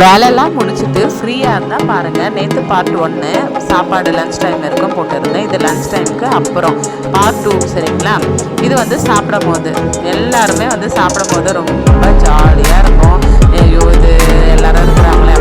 வேலையெல்லாம் முடிச்சுட்டு ஃப்ரீயாக இருந்தால் பாருங்கள் நேற்று பார்ட் ஒன்று சாப்பாடு லன்ச் டைம் வரைக்கும் போட்டிருந்தேன். இது லன்ச் டைமுக்கு அப்புறம் பார்ட் டூ சரிங்களா? இது வந்து சாப்பிடும் போது எல்லாருமே வந்து சாப்பிடும் போது ரொம்ப ஜாலியாக இருக்கும். ஐயோ இது எல்லாரும் இருக்கிறாங்களே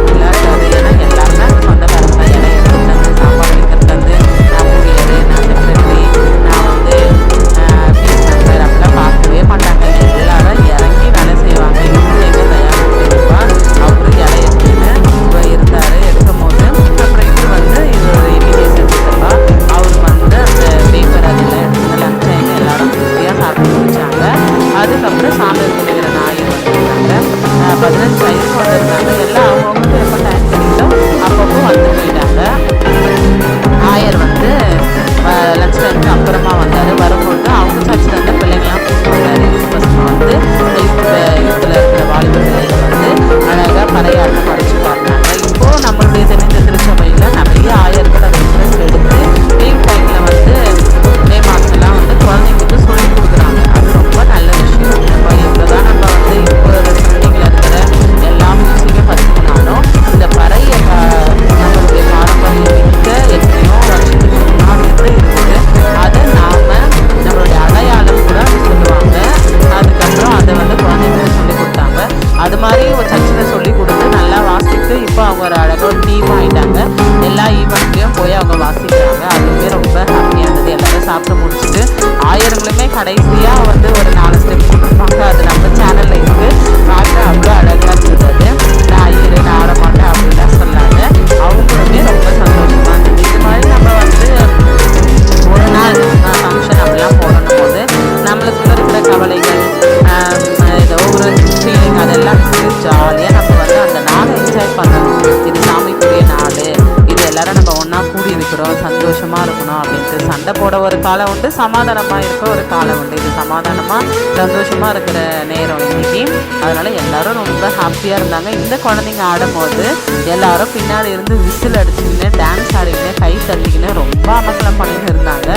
காலம் உண்டு சமாதானமாக இருக்க ஒரு காலம் உண்டு இது சமாதானமாக சந்தோஷமாக இருக்கிற நேரம் இன்னைக்கு. அதனால் எல்லாரும் ரொம்ப ஹாப்பியாக இருந்தாங்க. இந்த குழந்தைங்க ஆடும்போது எல்லாரும் பின்னாடி இருந்து விசில் அடிச்சுக்கின்னு டான்ஸ் ஆடிக்கின்னு கை தள்ளிக்கின்னு ரொம்ப அமக்கலம் பண்ணிட்டு இருந்தாங்க.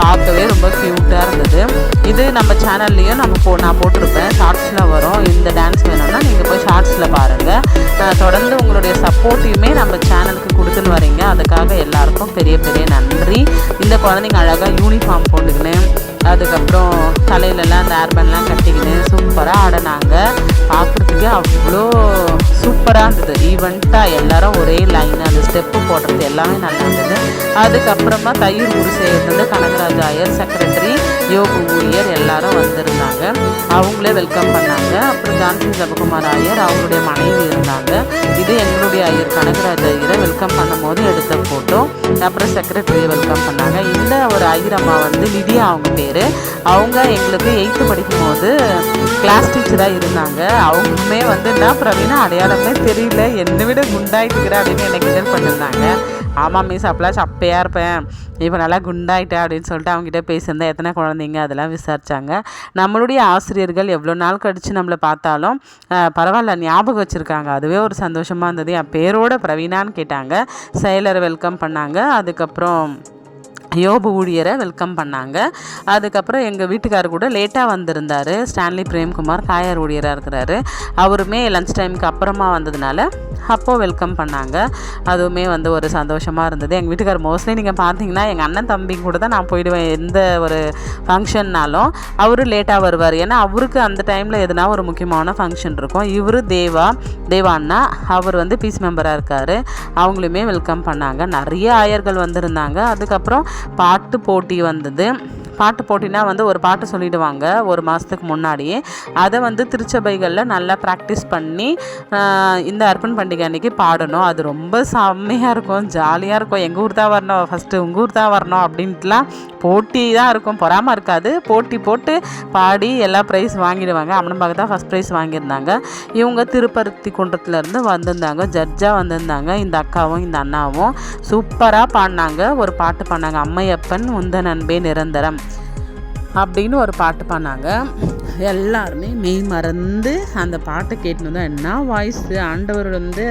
பார்க்கவே ரொம்ப க்யூட்டாக இருந்தது. இது நம்ம சேனல்லையும் நம்ம போ நான் போட்டிருப்பேன். ஷார்ட்ஸில் வரும். இந்த டான்ஸ் வேணும்னா நீங்கள் போய் ஷார்ட்ஸில் பாருங்கள் தொடர்ந்து உங்களுடைய சப்போர்ட்டையுமே நம்ம சேனலுக்கு கொடுத்துன்னு வரீங்க. அதுக்காக எல்லாருக்கும் பெரிய பெரிய இந்த குழந்தைங்க அழகாக யூனிஃபார்ம் போட்டுக்கின்னு அதுக்கப்புறம் தலையிலலாம் அந்த ஏர்பன்லாம் கட்டிக்கின்னு சூப்பராக ஆடினாங்க. பார்க்குறதுக்கு அவ்வளோ சூப்பராக இருந்தது. ஈவெண்ட்டாக எல்லாரும் ஒரே லைன் அந்த ஸ்டெப்பு போடுறது எல்லாமே நல்லா இருந்தது. அதுக்கப்புறமா தயிர் ஊர் சேர்ந்தது கனகராஜ் ஐயர் செக்ரட்டரி யோகு ஊழியர் எல்லாரும் வந்திருந்தாங்க. அவங்களே வெல்கம் பண்ணாங்க. அப்புறம் ஜான்சி ஜபகுமார் ஐயர் அவங்களுடைய மனைவி இருந்தாங்க. இது எங்களுடைய ஐயர் கனகராஜ் ஐயரை வெல்கம் பண்ணும்போது எடுத்த ஃபோட்டோ அப்புறம் செக்ரட்டரியை வெல்கம் பண்ணாங்க. இந்த ஒரு ஐயர் அம்மா வந்து லிதியா அவங்க பேர். அவங்க எங்களுக்கு எயித்து படிக்கும்போது கிளாஸ் டீச்சராக இருந்தாங்க. அவங்களுமே வந்து என்ன பிரவீனா அடையாளமே தெரியல. என்னை விட குண்டாயிட்டுக்கிற அப்படின்னு என்னை கிண்டல் பண்ணியிருந்தாங்க ஆமாம் மிஸ் அப்பெல்லாம் சப்பையாக இருப்பேன். இப்போ நல்லா குண்டாயிட்டேன் அப்படின்னு சொல்லிட்டு அவங்ககிட்ட பேசியிருந்தேன். எத்தனை குழந்தைங்க? அதெல்லாம் விசாரிச்சாங்க. நம்மளுடைய ஆசிரியர்கள் எவ்வளோ நாள் கழித்து நம்மளை பார்த்தாலும் பரவாயில்ல ஞாபகம் வச்சுருக்காங்க. அதுவே ஒரு சந்தோஷமாக இருந்தது. என் பேரோட பிரவீனான்னு கேட்டாங்க. செயலரை வெல்கம் பண்ணாங்க. அதுக்கப்புறம் யோபு ஊழியரை வெல்கம் பண்ணாங்க. அதுக்கப்புறம் எங்கள் வீட்டுக்காரர் கூட லேட்டாக வந்திருந்தார். ஸ்டான்லி பிரேம்குமார் காயார் ஊழியராக இருக்கிறாரு. அவருமே லஞ்ச் டைமுக்கு அப்புறமா வந்ததுனால அப்போது வெல்கம் பண்ணாங்க. அதுவுமே வந்து ஒரு சந்தோஷமாக இருந்தது. எங்கள் வீட்டுக்கார் மோஸ்ட்லி நீங்கள் பார்த்தீங்கன்னா எங்கள் அண்ணன் தம்பி கூட தான் நான் போயிடுவேன் எந்த ஒரு ஃபங்க்ஷன்னாலும் அவரு லேட்டாக வருவார். ஏன்னா அவருக்கு அந்த டைமில் எதுனா ஒரு முக்கியமான ஃபங்க்ஷன் இருக்கும். இவர் தேவா தேவா அண்ணா அவர் வந்து பீஸ் மெம்பராக இருக்கார். அவங்களுமே வெல்கம் பண்ணாங்க. நிறைய ஆயர்கள் வந்திருந்தாங்க. அதுக்கப்புறம் பாட்டு போட்டி வந்தது. பாட்டு போட்டினா வந்து ஒரு பாட்டு சொல்லிடுவாங்க ஒரு மாதத்துக்கு முன்னாடியே அதை வந்து திருச்சபைகளில் நல்லா ப்ராக்டிஸ் பண்ணி இந்த அர்ப்பன் பண்டிகை அன்றைக்கி பாடணும். அது ரொம்ப செம்மையாக இருக்கும் ஜாலியாக இருக்கும். எங்கள் ஊர் தான் வரணும் ஃபஸ்ட்டு உங்கள் ஊர் தான் வரணும் அப்படின்ட்டுலாம் போட்டி தான் இருக்கும். பொறாமல் இருக்காது. போட்டி போட்டு பாடி எல்லா ப்ரைஸ் வாங்கிடுவாங்க. அம்மனம்பாக தான் ஃபஸ்ட் ப்ரைஸ் வாங்கியிருந்தாங்க. இவங்க திருப்பருத்தி குன்றத்துலேருந்து வந்திருந்தாங்க. ஜட்ஜாக வந்திருந்தாங்க. இந்த அக்காவும் இந்த அண்ணாவும். சூப்பராக பாடினாங்க. ஒரு பாட்டு பாடினாங்க. அம்மையப்பன் உந்த நண்பே நிரந்தரம். அப்படின்னு ஒரு பாட்டு பண்ணாங்க எல்லாருமே மெய் மறந்து அந்த பாட்டை கேட்டுன்னு தான் என்ன வாய்ஸு ஆண்டவர் வந்து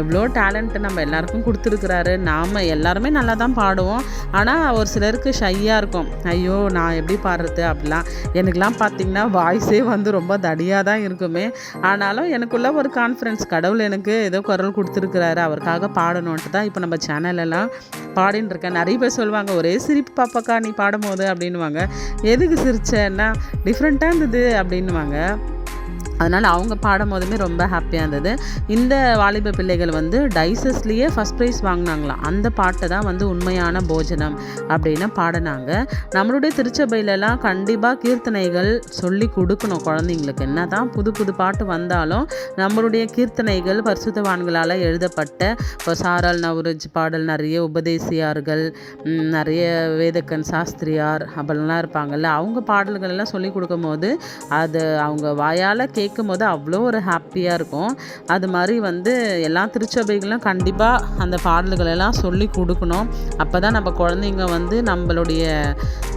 எவ்வளோ டேலண்ட்டு நம்ம எல்லாருக்கும் கொடுத்துருக்குறாரு. நாம் எல்லாருமே நல்லா தான் பாடுவோம். ஆனால் ஒரு சிலருக்கு ஷையாக இருக்கும். ஐயோ நான் எப்படி பாடுறது அப்படிலாம். எனக்கெலாம் பார்த்திங்கன்னா வாய்ஸே வந்து ரொம்ப தடியாக தான் இருக்குமே. ஆனாலும் எனக்குள்ள ஒரு கான்ஃபிடன்ஸ் கடவுள் எனக்கு ஏதோ குரல் கொடுத்துருக்குறாரு. அவருக்காக பாடணுன்ட்டு தான் இப்போ நம்ம சேனலெல்லாம் பாடின்னு இருக்கேன். நிறைய பேர் சொல்லுவாங்க ஒரே சிரிப்பு பாப்பாக்கா நீ பாடும்போது அப்படின்வாங்க எதுக்கு சிரிச்சேன்னா டிஃப்ரெண்ட்டாக இருந்தது. அப்படின்னுவாங்க. அதனால் அவங்க பாடும் போதுமே ரொம்ப ஹாப்பியாக இருந்தது. இந்த வாலிப பிள்ளைகள் வந்து டைசஸ்லேயே ஃபஸ்ட் ப்ரைஸ் வாங்கினாங்களாம் அந்த பாட்டை தான் வந்து உண்மையான போஜனம் அப்படின்னு பாடினாங்க. நம்மளுடைய திருச்சபையிலலாம் கண்டிப்பாக கீர்த்தனைகள் சொல்லி கொடுக்கணும் குழந்தைங்களுக்கு. என்ன தான் புது புது பாட்டு வந்தாலும் நம்மளுடைய கீர்த்தனைகள் பரிசுத்தவான்களால் எழுதப்பட்ட இப்போ சாரல் நவரஜ் பாடல் நிறைய உபதேசியார்கள் நிறைய வேதக்கன் சாஸ்திரியார் அப்படிலாம் இருப்பாங்கல்ல அவங்க பாடல்கள் எல்லாம் சொல்லி கொடுக்கும்போது அது அவங்க வாயால் கே கேட்கும் போது அவ்வளோ ஒரு ஹாப்பியாக இருக்கும். அது மாதிரி வந்து எல்லா திருச்சபைகளும் கண்டிப்பாக அந்த பாடல்களெல்லாம் சொல்லி கொடுக்கணும். அப்போ தான் நம்ம குழந்தைங்க வந்து நம்மளுடைய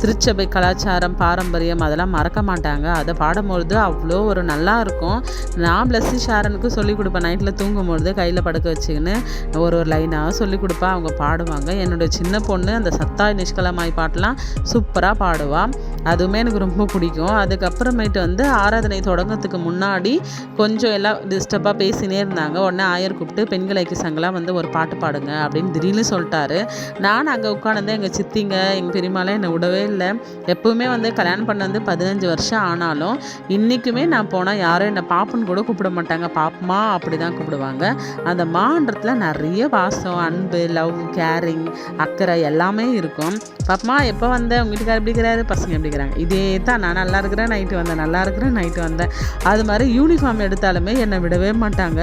திருச்சபை கலாச்சாரம் பாரம்பரியம் அதெல்லாம் மறக்க மாட்டாங்க. அதை பாடும்பொழுது அவ்வளோ ஒரு நல்லா இருக்கும். நான் பிளஸ்ஸி ஷாரனுக்கு சொல்லிக் கொடுப்பேன். நைட்டில் தூங்கும்பொழுது கையில் படுக்க வச்சுக்கின்னு ஒரு ஒரு லைனாக சொல்லிக் கொடுப்பேன் அவங்க பாடுவாங்க. என்னுடைய சின்ன பொண்ணு அந்த சத்தாய் நிஷ்கலமாய் பாட்டெலாம் சூப்பராக பாடுவாள் அதுவுமே எனக்கு ரொம்ப பிடிக்கும். அதுக்கப்புறமேட்டு வந்து ஆராதனை தொடங்கிறதுக்கு முன்னாடி முன்னாடி கொஞ்சம் எல்லாம் டிஸ்டர்பாக பேசினே இருந்தாங்க. உடனே ஆயர் கூப்பிட்டு பெண்கள் ஐக்கிய சங்கலாம் வந்து ஒரு பாட்டு பாடுங்க அப்படின்னு திடீர்னு சொல்லிட்டாரு. நான் அங்கே உட்காந்து எங்கள் சித்திங்க எங்கள் பெரியமாலாம் என்னை விடவே இல்லை. எப்போவுமே வந்து கல்யாணம் பண்ண வந்து பதினஞ்சு வருஷம் ஆனாலும் இன்றைக்குமே நான் போனால் யாரும் என்னை பாப்புன்னு கூட கூப்பிட மாட்டாங்க. பாப்பமா அப்படி தான் கூப்பிடுவாங்க. அந்த மான்றத்தில் நிறைய பாசம் அன்பு லவ் கேரிங் அக்கறை எல்லாமே இருக்கும். பாப்பமா எப்போ வந்த? உங்கள் வீட்டுக்கார் எப்படி இருக்கிறாரு? பசங்க எப்படி இருக்கிறாங்க? இதே தான் நான் நல்லா இருக்கிறேன். நைட்டு வந்தேன். நல்லா இருக்கிறேன். நைட்டு வந்தேன். அது மாதிரி யூனிஃபார்ம் எடுத்தாலுமே என்னை விடவே மாட்டாங்க.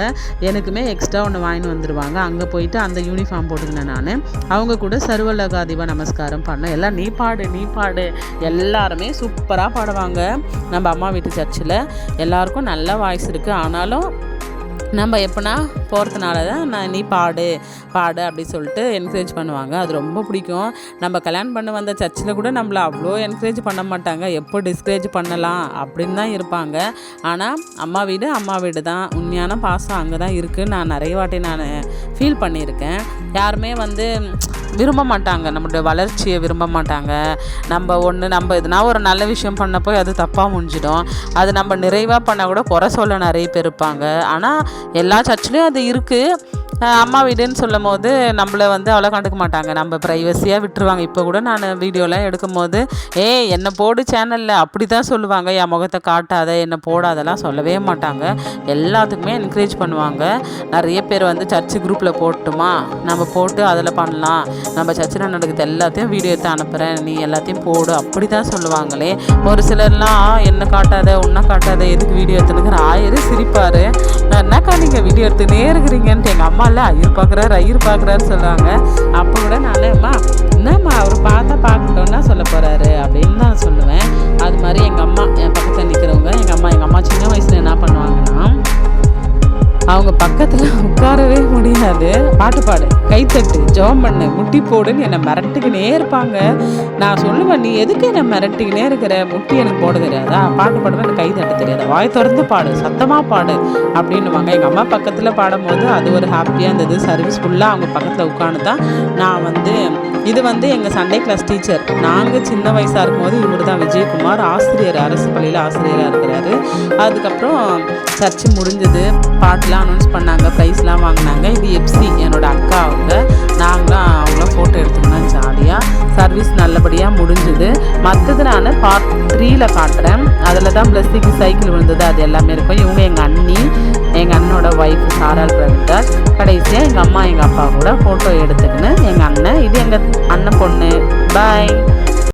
எனக்குமே எக்ஸ்ட்ரா ஒன்று வாங்கிட்டு வந்துடுவாங்க அங்கே போயிட்டு அந்த யூனிஃபார்ம் போட்டுக்கினேன் நான். அவங்க கூட சர்வலகாதிப நமஸ்காரம் பண்ணேன். எல்லாம் நீ பாடு நீ பாடு. எல்லாருமே சூப்பராக பாடுவாங்க. நம்ம அம்மா வீட்டு சர்ச்சில் எல்லாருக்கும் நல்ல வாய்ஸ் இருக்குது ஆனாலும் நம்ம எப்போனா போகிறதுனால தான் நான் நீ பாடு பாடு அப்படி சொல்லிட்டு என்கரேஜ் பண்ணுவாங்க. அது ரொம்ப பிடிக்கும். நம்ம கல்யாணம் பண்ண வந்த சர்ச்சில் கூட நம்மளை அவ்வளோ என்கரேஜ் பண்ண மாட்டாங்க. எப்போ டிஸ்கரேஜ் பண்ணலாம் அப்படின்னு தான் இருப்பாங்க. ஆனால் அம்மா வீடு அம்மா வீடு தான் உண்மையான பாசம் அங்கே தான் இருக்குது நான் நிறைய வாட்டி நான் ஃபீல் பண்ணியிருக்கேன். யாருமே வந்து விரும்ப மாட்டாங்க. நம்மளுடைய வளர்ச்சியை விரும்ப மாட்டாங்க. நம்ம ஒன்று நம்ம எதுனா ஒரு நல்ல விஷயம் பண்ணப்போ அது தப்பாக முடிஞ்சிடும். அது நம்ம நிறைவாக பண்ணால் கூட குறை சொல்ல நிறைய பேர் இருப்பாங்க. ஆனால் எல்லா சர்ச்சிலையும் அது இருக்குது அம்மா வீடுன்னு சொல்லும் போது நம்மளை வந்து அவ்வளோ கண்டுக்க மாட்டாங்க. நம்ம ப்ரைவசியாக விட்டுருவாங்க. இப்போ கூட நான் வீடியோலாம் எடுக்கும் போது ஏ என்னை போடு சேனலில் அப்படி தான் சொல்லுவாங்க. என் முகத்தை காட்டாத என்னை போடாதெல்லாம் சொல்லவே மாட்டாங்க. எல்லாத்துக்குமே என்கரேஜ் பண்ணுவாங்க. நிறைய பேர் வந்து சர்ச்சு குரூப்பில் போட்டுமா? நம்ம போட்டு அதில் பண்ணலாம். நம்ம சர்ச்சில் நடக்குது எல்லாத்தையும் வீடியோ எடுத்து அனுப்புகிறேன் நீ எல்லாத்தையும் போடு. அப்படி தான் சொல்லுவாங்களே. ஒரு சிலர்லாம் என்ன காட்டாத உன்னை காட்டாத எதுக்கு வீடியோ எடுத்துனுங்கிற ஆயிரம் சிரிப்பார். வீடியோ எடுத்துனே இருக்கிறீங்கன்ட்டு எங்கள் அம்மா இல்லை ஐயர் பார்க்குறாரு ஐயர் பார்க்குறாரு சொல்லுவாங்க அப்போ கூட நல்லம்மா அம்மா என்னம்மா அவர் பார்த்தா பார்க்கட்டோன்னா சொல்ல போகிறாரு அப்படின்னு தான் சொல்லுவேன். அது மாதிரி எங்கள் அம்மா என் பக்கத்தில் நிற்கிறவங்க எங்கள் அம்மா எங்கள் அம்மா சின்ன வயசில் என்ன பண்ணுவாங்கன்னா அவங்க பக்கத்தில் உட்காரவே முடியாது. பாட்டு பாடு. கைத்தட்டு ஜோம் பண்ணு முட்டி போடுன்னு என்னை மிரட்டுக்கினே இருப்பாங்க. நான் சொல்லுவேன் நீ எதுக்கு என்னை மிரட்டிக்கினே இருக்கிற? முட்டி எனக்கு போட தெரியாதா. பாட்டு பாடுவேன் எனக்கு கை தட்ட தெரியாதா. வாய் திறந்து பாடு சத்தமாக பாடு அப்படின்னுவாங்க. எங்கள் அம்மா பக்கத்தில் பாடும்போது அது ஒரு ஹாப்பியாக இருந்தது. சர்வீஸ் ஃபுல்லாக அவங்க பக்கத்தில் உட்காந்து தான் நான் வந்து இது வந்து எங்கள் சண்டே கிளாஸ் டீச்சர் நாங்கள் சின்ன வயசாக இருக்கும்போது இவர் தான் விஜயகுமார். ஆசிரியர் அரசு பள்ளியில் ஆசிரியராக இருக்கிறாரு. அதுக்கப்புறம் சர்ச்சு முடிஞ்சது. பாட்டெலாம் அனௌன்ஸ் பண்ணாங்க ப்ரைஸ்லாம் வாங்கினாங்க. இது எப்சி என்னோடய அக்கா. அவங்க நாங்களும் அவங்கள ஃபோட்டோ எடுத்துக்கணும் ஜாலியாக சர்வீஸ் நல்லபடியாக முடிஞ்சுது. மற்றது நான் பார்ட் த்ரீயில் காட்டுறேன். அதில் தான் ப்ளஸ்ஸிக்கு சைக்கிள் விழுந்தது. அது எல்லாமே இருக்கும். இவங்க எங்கள் அண்ணி எங்கள் அண்ணனோட ஒய்ஃப் சாரால் பிரவிதாஸ் கடைசியாக எங்கள் அம்மா எங்கள் அப்பா கூட ஃபோட்டோ எடுத்துக்கின்னு எங்கள் அண்ணன் இது எங்கள் அண்ணன் பொண்ணு. பாய்